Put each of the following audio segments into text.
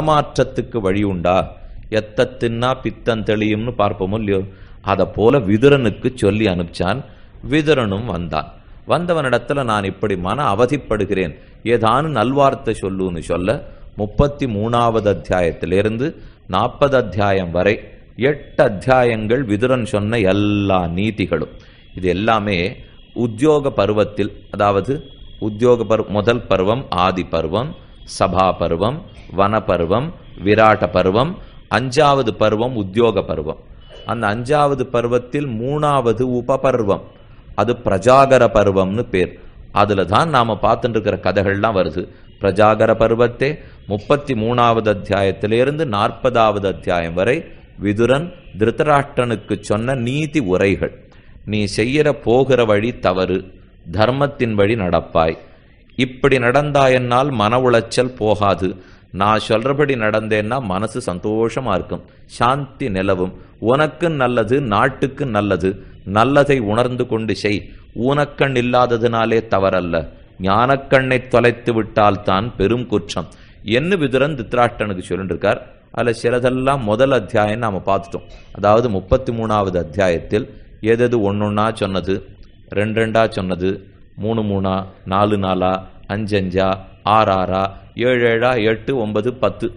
ஏமாற்றத்துக்கு வழி உண்டா எத்த தின்னா பித்தம் தெளியும்னு பார்ப்போமோ இல்லையோ? அதை போல விதுரனுக்கு சொல்லி அனுப்பிச்சான். விதுரனும் வந்தான். வந்தவனிடத்துல நான் இப்படி மன அவதிப்படுகிறேன். ஏதானும் நல்வார்த்தை சொல்லுன்னு சொல்ல முப்பத்தி மூணாவது அத்தியாயத்திலிருந்து நாற்பது அத்தியாயம் வரை எட்டு அத்தியாயங்கள் விதுரன் சொன்ன எல்லா நீதிகளும். இது எல்லாமே உத்தியோக பருவத்தில் அதாவது உத்தியோக பரு முதல் பருவம் ஆதி பருவம் சபா பருவம் வன பருவம் விராட்ட பருவம் அஞ்சாவது பருவம் உத்தியோக பருவம் அந்த அஞ்சாவது பருவத்தில் மூணாவது உபபர்வம். அது பிரஜாகர பருவம்னு பேர். அதில் தான் நாம் பார்த்துட்டு இருக்கிற கதைகள்லாம் வருது. பிரஜாகர பருவத்தே முப்பத்தி மூணாவது அத்தியாயத்திலிருந்து நாற்பதாவது அத்தியாயம் வரை விதுரன் திருத்தராஷ்டனுக்கு சொன்ன நீதி உரைகள். நீ செய்யற போகிற வழி தவறு தர்மத்தின் வழி நடப்பாய். இப்படி நடந்தாயென்னால் மன உளைச்சல் போகாது. நான் சொல்றபடி நடந்தேன்னா மனசு சந்தோஷமா இருக்கும். சாந்தி நிலவும். உனக்கு நல்லது நாட்டுக்கு நல்லது. நல்லதை உணர்ந்து கொண்டு செய். ஊனக்கண் இல்லாததினாலே தவறல்ல. ஞானக்கண்ணை தொலைத்து விட்டால் தான் பெரும் குற்றம். என்ன விதுரன் தித்ராஷ்டனுக்கு சொல்லிட்டு இருக்கார் அதில் சிலதெல்லாம் முதல் அத்தியாயம் நாம் பார்த்துட்டோம். அதாவது முப்பத்தி மூணாவது அத்தியாயத்தில் ஏதெது ஒன்று ஒன்றா சொன்னது? ரெண்டு ரெண்டா சொன்னது? மூணு மூணா நாலு நாலா அஞ்சஞ்சா ஆறா ஏழு ஏழா எட்டு ஒன்பது பத்து.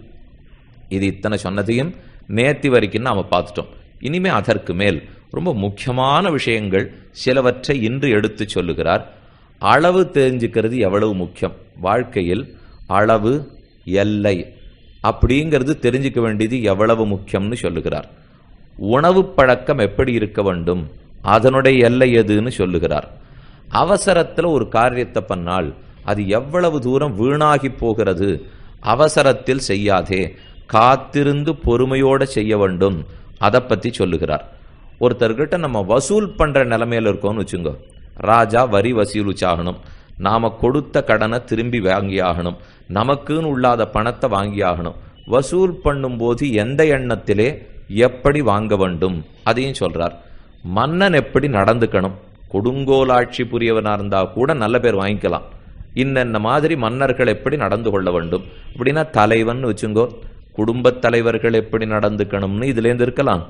இது இத்தனை சொன்னதையும் நேத்தி வரைக்கும் நாம் பார்த்துட்டோம். இனிமே அதற்கு மேல் ரொம்ப முக்கியமான விஷயங்கள் சிலவற்றை இன்று எடுத்து சொல்லுகிறார். அளவு தெரிஞ்சுக்கிறது எவ்வளவு முக்கியம். வாழ்க்கையில் அளவு எல்லை அப்படிங்கிறது தெரிஞ்சுக்க வேண்டியது எவ்வளவு முக்கியம்னு சொல்லுகிறார். உணவு பழக்கம் எப்படி இருக்க வேண்டும்? அதனுடைய எல்லை எதுன்னு சொல்லுகிறார். அவசரத்தில் ஒரு காரியத்தை பண்ணால் அது எவ்வளவு தூரம் வீணாகி போகிறது? அவசரத்தில் செய்யாதே. காத்திருந்து பொறுமையோடு செய்ய வேண்டும். அதை பற்றி சொல்லுகிறார். ஒருத்தர்கிட்ட நம்ம வசூல் பண்ணுற நிலைமையில இருக்கோம்னு வச்சுங்க ராஜா வரி வசூலிச்சாகணும். நாம் கொடுத்த கடனை திரும்பி வாங்கி ஆகணும். நமக்குன்னு உள்ளாத பணத்தை வாங்கி ஆகணும். வசூல் பண்ணும்போது எந்த எண்ணத்திலே எப்படி வாங்க வேண்டும்? அதையும் சொல்கிறார் மன்னன் எப்படி நடந்துக்கணும்? கொடுங்கோலாட்சி புரியவனா இருந்தா கூட நல்ல பேர் வாங்கிக்கலாம். இன்னென்ன மாதிரி மன்னர்கள் எப்படி நடந்து கொள்ள வேண்டும்? அப்படின்னா தலைவன் வச்சுங்கோ குடும்பத் தலைவர்கள் எப்படி நடந்துக்கணும்னு இதுலேருந்து இருக்கலாம்.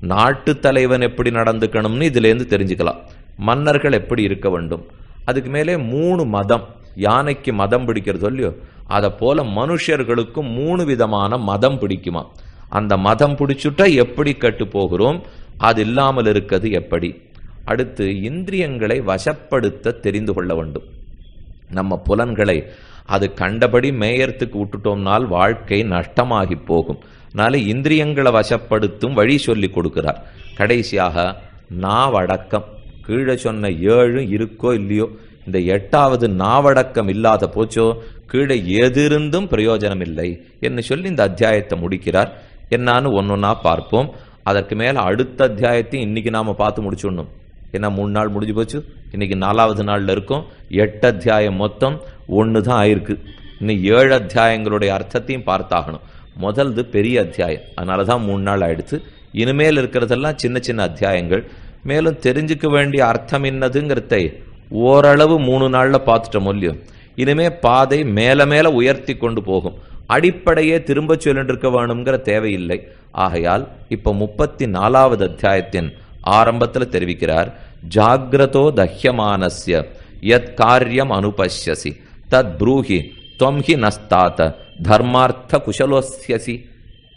நாட்டு தலைவன் எப்படி நடந்துக்கணும்னு இதுலேருந்து தெரிஞ்சுக்கலாம். மன்னர்கள் எப்படி இருக்க வேண்டும்? அதுக்கு மேலே மூணு மதம் யானைக்கு மதம் பிடிக்கிறது இல்லையோ அதை போல மனுஷர்களுக்கும் மூணு விதமான மதம் பிடிக்குமா? அந்த மதம் பிடிச்சுட்டா எப்படி கட்டு போகிறோம்? அது இல்லாமல் இருக்கிறது எப்படி? அடுத்து இந்திரியங்களை வசப்படுத்த தெரிந்து கொள்ள வேண்டும். நம்ம புலன்களை அது கண்டபடி மேயறத்துக்கு விட்டுட்டோம்னால் வாழ்க்கை நஷ்டமாகி போகும். அதனால இந்திரியங்களை வசப்படுத்தும் வழி சொல்லி கொடுக்கிறார். கடைசியாக நாவடக்கம். கீழே சொன்ன ஏழு இருக்கோ இல்லையோ இந்த எட்டாவது நாவடக்கம் இல்லாத போச்சோ கீழே எதிருந்தும் பிரயோஜனம் இல்லை என்று சொல்லி இந்த அத்தியாயத்தை முடிக்கிறார். என்னான்னு ஒன்று ஒன்றா பார்ப்போம். அதற்கு மேலே அடுத்த அத்தியாயத்தையும் இன்னைக்கு நாம் பார்த்து முடிச்சுடணும். ஏன்னா மூணு நாள் முடிஞ்சு போச்சு. இன்னைக்கு நாலாவது நாளில் இருக்கும். எட்டு அத்தியாயம் மொத்தம் ஒன்று தான் ஆயிருக்கு. இன்னும் ஏழு அத்தியாயங்களுடைய அர்த்தத்தையும் பார்த்தாகணும். முதல்து பெரிய அத்தியாயம். அதனால தான் மூணு நாள் ஆயிடுச்சு. இனிமேல் இருக்கிறதெல்லாம் சின்ன சின்ன அத்தியாயங்கள். மேலும் தெரிஞ்சுக்க வேண்டிய அர்த்தம் என்னதுங்கிறதை ஓரளவு மூணு நாளில் பார்த்துட்டோம் இல்லையோ. இனிமே பாதை மேல மேல உயர்த்தி கொண்டு போகும். அடிப்படையே திரும்ப சொல்லிட்டு இருக்க வேணுங்கிற தேவையில்லை. ஆகையால் இப்போ முப்பத்தி நாலாவது அத்தியாயத்தின் ஆரம்பத்தில் தெரிவிக்கிறார் ஜாகிரதோ தஹ்யமானஸ்ய யத் காரியம் அனுபஷ்யசி தத் ப்ரூஹி தொம் ஹி நஸ்தாத்த தர்மார்த்த குஷலோஸ்யசி.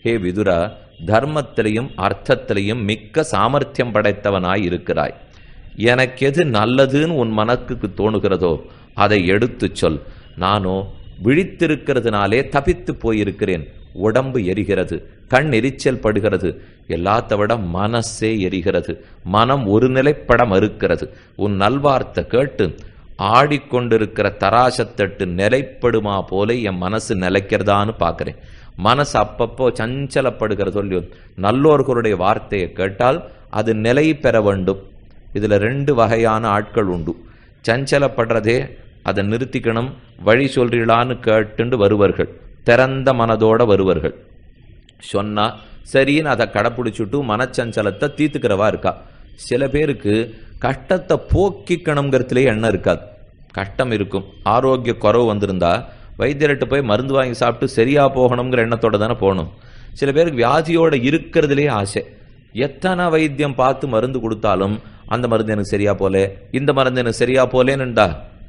ஹே விதுரா தர்மத்திலையும் அர்த்தத்திலையும் மிக்க சாமர்த்தியம் படைத்தவனாய் இருக்கிறாய். எனக்கு எது நல்லதுன்னு உன் மனக்குக்கு தோணுகிறதோ அதை எடுத்துச் சொல். நானோ விழித்திருக்கிறதுனாலே தப்பித்து போயிருக்கிறேன். உடம்பு எரிகிறது. கண் எரிச்சல் படுகிறது. எல்லாத்த விட மனசே எரிகிறது. மனம் ஒரு நிலைப்பட மறுக்கிறது உன் நல்வார்த்தை கேட்டு ஆடிக்கொண்டிருக்கிற தராசத்தட்டு நிலைப்படுமா போல என் மனசு நிலைக்கிறதான்னு பார்க்குறேன். மனசு அப்பப்போ சஞ்சலப்படுகிற சொல்லி நல்லோர்களுடைய வார்த்தையை கேட்டால் அது நிலை பெற வேண்டும். இதில் ரெண்டு வகையான ஆட்கள் உண்டு. சஞ்சலப்படுறதே அதை நிறுத்திக்கணும் வழி சொல்றீளான்னு கேட்டுண்டு வருவர்கள். திறந்த மனதோட வருவர்கள். சொன்னா சரின்னு அதை கடைப்பிடிச்சுட்டு மனச்சஞ்சலத்தை தீர்த்துக்கிறவா இருக்கா? சில பேருக்கு கஷ்டத்தை போக்கிக்கணுங்கிறதுலே எண்ணம் இருக்காது. கஷ்டம் இருக்கும். ஆரோக்கிய குறவு வந்திருந்தா வைத்தியர்கிட்ட போய் மருந்து வாங்கி சாப்பிட்டு சரியா போகணுங்கிற எண்ணத்தோட தானே போகணும். சில பேருக்கு வியாதியோட இருக்கிறதுலே ஆசை. எத்தனை வைத்தியம் பார்த்து மருந்து கொடுத்தாலும் அந்த மருந்து எனக்கு சரியா போல இந்த மருந்து எனக்கு சரியா போலேன்னுண்டா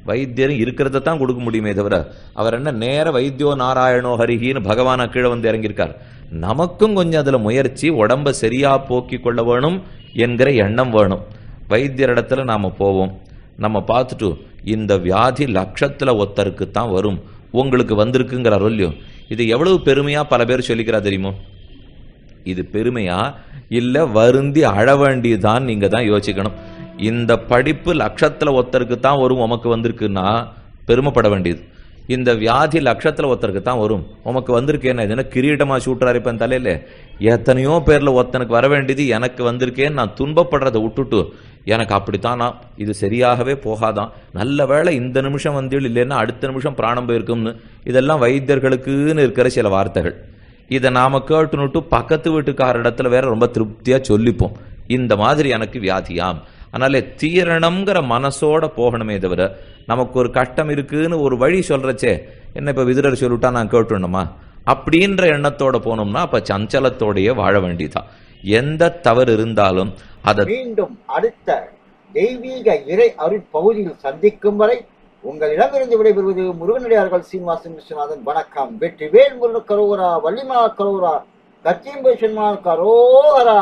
வைத்தியரும் இருக்கிறத தான் கொடுக்க முடியுமே தவிர அவர் என்ன நேர வைத்தியோ நாராயணோ ஹரிஹின்னு பகவான கீழே வந்து இறங்கியிருக்கார். நமக்கும் கொஞ்சம் அதுல முயற்சி உடம்ப சரியா போக்கி கொள்ள வேணும் என்கிற எண்ணம் வேணும். வைத்தியர் இடத்துல நாம போவோம். நம்ம பார்த்துட்டு இந்த வியாதி லட்சத்துல ஒருத்தருக்கு தான் வரும். உங்களுக்கு வந்திருக்குங்கிற இல்லையோ இது எவ்வளவு பெருமையா பல பேர் சொல்லிக்கிறா தெரியுமோ? இது பெருமையா? இல்ல வருந்தி அழ வேண்டியதான் நீங்க தான் யோசிக்கணும். இந்த படிப்பு லட்சத்துல ஒருத்தருக்கு தான் வரும் உமக்கு வந்திருக்குன்னா பெருமைப்பட வேண்டியது. இந்த வியாதி லட்சத்தில் ஒருத்தருக்கு தான் வரும். உமக்கு வந்திருக்கேன்னு இது என்ன கிரீடமா சூட்டுறாரு இப்போ தலையில? எத்தனையோ பேரில் ஒருத்தனுக்கு வர வேண்டியது எனக்கு வந்திருக்கேன்னு நான் துன்பப்படுறதை விட்டுட்டு எனக்கு அப்படித்தானா? நான் இது சரியாகவே போகாதான் நல்ல வேளை இந்த நிமிஷம் வந்து இல்லைன்னா அடுத்த நிமிஷம் பிராணம் போயிருக்கும்னு. இதெல்லாம் வைத்தியர்களுக்குன்னு இருக்கிற சில வார்த்தைகள். இதை நாம கேட்டுனுட்டு பக்கத்து வீட்டுக்கார இடத்துல வேற ரொம்ப திருப்தியாக சொல்லிப்போம். இந்த மாதிரி எனக்கு வியாதியாம். அதனால தீரணம்ங்கிற மனசோட போகணுமே தவிர நமக்கு ஒரு கஷ்டம் இருக்குன்னு ஒரு வழி சொல்றச்சே என்ன இப்ப விதிரர் சொல்லிட்டா நான் கேட்டுணுமா அப்படின்ற எண்ணத்தோட போனோம்னா அப்ப சஞ்சலத்தோடைய வாழ வேண்டியதான் எந்த தவறு இருந்தாலும் அதை மீண்டும் அடுத்த தெய்வீக இறை அருட்பகுதியில் சந்திக்கும் வரை உங்களிடமிருந்து விடைபெறுவது முருகனடியார்கள் சீனிவாசன் விஸ்வநாதன். வணக்கம். வெற்றிவேல் முருகன் கரோரா வள்ளிமா கரோரா கச்சியம்பை கரோகரா.